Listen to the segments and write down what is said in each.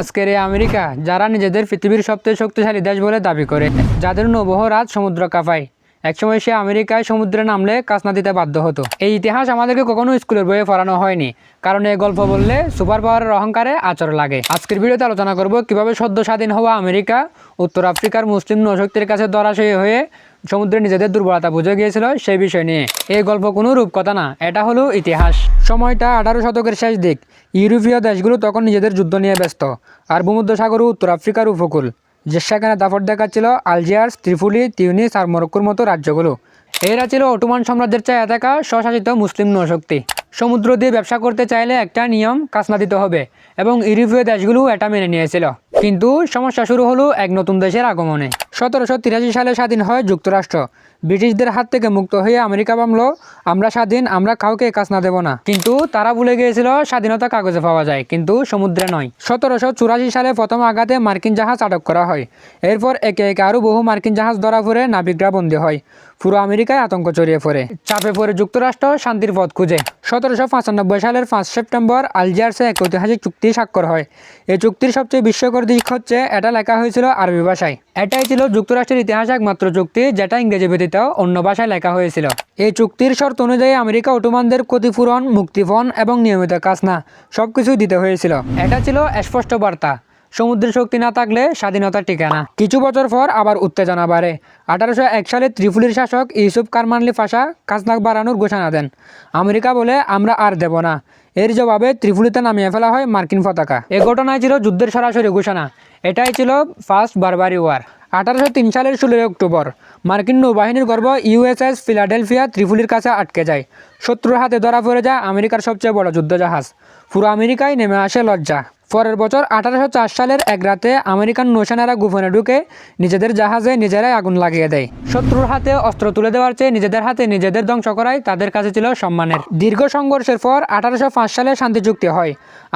আজকের এই আমেরিকা, যারা নিজেদের পৃথিবীর সবচেয়ে শক্তিশালী দেশ বলে দাবি করে, যাদের নৌবহ রাত সমুদ্র কাঁপায়। একসময় সে আমেরিকায় সমুদ্রে নামলে কাসনা দিতে বাধ্য হতো। এই ইতিহাস আমাদেরকে কখনো স্কুলের বইয়ে পড়ানো হয়নি, কারণ এই গল্প বললে সুপার পাওয়ারের অহংকারে আচর লাগে। আজকের ভিডিওতে আলোচনা করব কীভাবে সদ্য স্বাধীন হওয়া আমেরিকা, উত্তর আফ্রিকার মুসলিম নৌশক্তির কাছে দরাশয়ী হয়ে সমুদ্রে নিজেদের দুর্বলতা বুঝে গিয়েছিল সেই বিষয় নিয়ে। এই গল্প কোনো রূপকথা না, এটা হলো ইতিহাস। সময়টা আঠারো শতকের শেষ দিক। ইউরোপীয় দেশগুলো তখন নিজেদের যুদ্ধ নিয়ে ব্যস্ত। আর ভূমধ্যসাগর উত্তর আফ্রিকার উপকূল, যে সেখানে দাপট দেখাচ্ছিল আলজিয়ার্স, ত্রিপুলি, তিউনিস আর মরক্কোর মতো রাজ্যগুলো। এরা ছিল অটোমান সাম্রাজ্যের চায় থাকা স্বশাসিত মুসলিম নৌশক্তি। সমুদ্র দিয়ে ব্যবসা করতে চাইলে একটা নিয়ম কাসনা দিতে হবে এবং ইউরোপীয় দেশগুলো এটা মেনে নিয়েছিল। কিন্তু সমস্যা শুরু হলো এক নতুন দেশের আগমনে। সতেরোশো তিরাশি সালে স্বাধীন হয় যুক্তরাষ্ট্র। ব্রিটিশদের হাত থেকে মুক্ত হয়ে আমেরিকা ভাবলো আমরা স্বাধীন, আমরা কাউকে কাসনা দেব না। কিন্তু তারা ভুলে গিয়েছিল, স্বাধীনতা কাগজে পাওয়া যায়, কিন্তু সমুদ্রে নয়। সতেরোশো চুরাশি সালে প্রথম আঘাতে মার্কিন জাহাজ আটক করা হয়। এরপর একে একে আরও বহু মার্কিন জাহাজ ধরা পড়ে, নাবিকরা বন্দী হয়। পুরো আমেরিকায় আতঙ্ক ছড়িয়ে পড়ে। চাপে পড়ে যুক্তরাষ্ট্র শান্তির পথ খুঁজে। সতেরোশো পঁচানব্বই সালের পাঁচ সেপ্টেম্বর আলজিয়ার্সে এক ঐতিহাসিক চুক্তি স্বাক্ষর হয়। এই চুক্তির সবচেয়ে বিস্ময়কর দিক হচ্ছে, এটা লেখা হয়েছিল আরবি ভাষায়। এটাই ছিল যুক্তরাষ্ট্রের ইতিহাসে একমাত্র চুক্তি, যেটা ইংরেজি ব্যতীত অন্য ভাষায় লেখা হয়েছিল। এই চুক্তির শর্ত অনুযায়ী আমেরিকা অটোমানদের ক্ষতিপূরণ, মুক্তিপণ এবং নিয়মিত কাজ না দিতে হয়েছিল। এটা ছিল স্পষ্ট বার্তা। সমুদ্রের শক্তি না থাকলে স্বাধীনতা ঠিকানা। কিছু বছর পর আবার উত্তেজনা বাড়ে। আঠারোশো এক সালে ত্রিপুলির শাসক ইউসুফ কারমানলি ফাঁসা কাজনাক বাড়ানোর ঘোষণা দেন। আমেরিকা বলে, আমরা আর দেব না। এর জবাবে ত্রিপুলিতে নামিয়ে ফেলা হয় মার্কিন পতাকা। এ ঘটনায় ছিল যুদ্ধের সরাসরি ঘোষণা। এটাই ছিল ফার্স্ট বারবারি ওয়ার। আঠারোশো তিন সালের ষোলোই অক্টোবর, মার্কিন নৌবাহিনীর গর্ব ইউএসএস ফিলাডেলফিয়া ত্রিপুলির কাছে আটকে যায়। শত্রুর হাতে ধরা পড়ে যায় আমেরিকার সবচেয়ে বড় যুদ্ধজাহাজ। পুরো আমেরিকায় নেমে আসে লজ্জা। পরের বছর আঠারোশো চার সালের এক রাতে আমেরিকান নৌসেনারা গোপনে ঢুকে নিজেদের জাহাজে নিজেরাই আগুন লাগিয়ে দেয়। শত্রুর হাতে অস্ত্র তুলে দেওয়ার চেয়ে নিজেদের হাতে নিজেদের ধ্বংস করাই তাদের কাছে ছিল সম্মানের। দীর্ঘ সংঘর্ষের পর আঠারোশো পাঁচ সালে শান্তি চুক্তি হয়।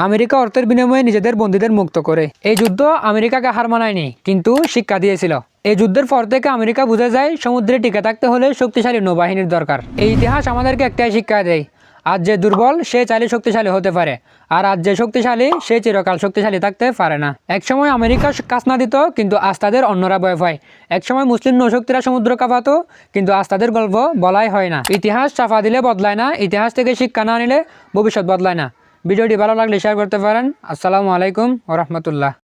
আমেরিকা অর্থের বিনিময়ে নিজেদের বন্দীদের মুক্ত করে। এই যুদ্ধ আমেরিকাকে হার মানায়নি, কিন্তু শিক্ষা দিয়েছিল। এই যুদ্ধের পর থেকে আমেরিকা বুঝে যায় সমুদ্রে টিকে থাকতে হলে শক্তিশালী নৌবাহিনীর দরকার। এই ইতিহাস আমাদেরকে একটাই শিক্ষা দেয় আজ যে দুর্বল, সে চাইলে শক্তিশালী হতে পারে। আর আজ যে শক্তিশালী, সে চিরকাল শক্তিশালী থাকতে পারে না। একসময় আমেরিকা কাজ না দিত, কিন্তু আজ তাদের অন্যরা ভয় পায়। একসময় মুসলিম নৌশক্তিরা সমুদ্র কাঁপাতো, কিন্তু আজ তাদের গল্প বলাই হয় না। ইতিহাস চাপা দিলে বদলায় না, ইতিহাস থেকে শিক্ষা না নিলে ভবিষ্যৎ বদলায় না। ভিডিওটি ভালো লাগলে শেয়ার করতে পারেন। আসসালামু আলাইকুম ও রহমতুল্লাহ।